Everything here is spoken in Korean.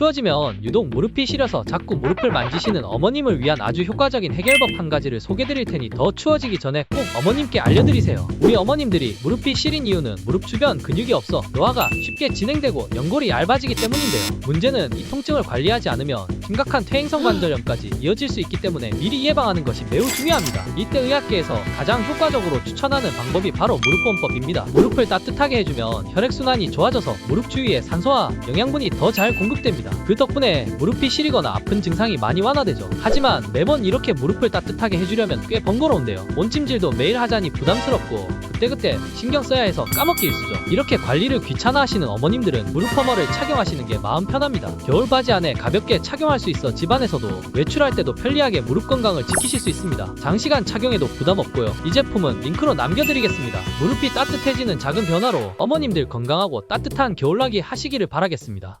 추워지면 유독 무릎이 시려서 자꾸 무릎을 만지시는 어머님을 위한 아주 효과적인 해결법 한 가지를 소개드릴 테니 더 추워지기 전에 꼭 어머님께 알려드리세요. 우리 어머님들이 무릎이 시린 이유는 무릎 주변 근육이 없어 노화가 쉽게 진행되고 연골이 얇아지기 때문인데요. 문제는 이 통증을 관리하지 않으면 심각한 퇴행성 관절염까지 이어질 수 있기 때문에 미리 예방하는 것이 매우 중요합니다. 이때 의학계에서 가장 효과적으로 추천하는 방법이 바로 무릎 보험법입니다. 무릎을 따뜻하게 해주면 혈액순환이 좋아져서 무릎 주위에 산소와 영양분이 더 잘 공급됩니다. 그 덕분에 무릎이 시리거나 아픈 증상이 많이 완화되죠. 하지만 매번 이렇게 무릎을 따뜻하게 해주려면 꽤 번거로운데요. 온찜질도 매일 하자니 부담스럽고 그때그때 신경 써야 해서 까먹기 일수죠. 이렇게 관리를 귀찮아하시는 어머님들은 무릎 커머를 착용하시는 게 마음 편합니다. 겨울 바지 안에 가볍게 착용할 수 있어 집안에서도 외출할 때도 편리하게 무릎 건강을 지키실 수 있습니다. 장시간 착용해도 부담 없고요. 이 제품은 링크로 남겨드리겠습니다. 무릎이 따뜻해지는 작은 변화로 어머님들 건강하고 따뜻한 겨울나기 하시기를 바라겠습니다.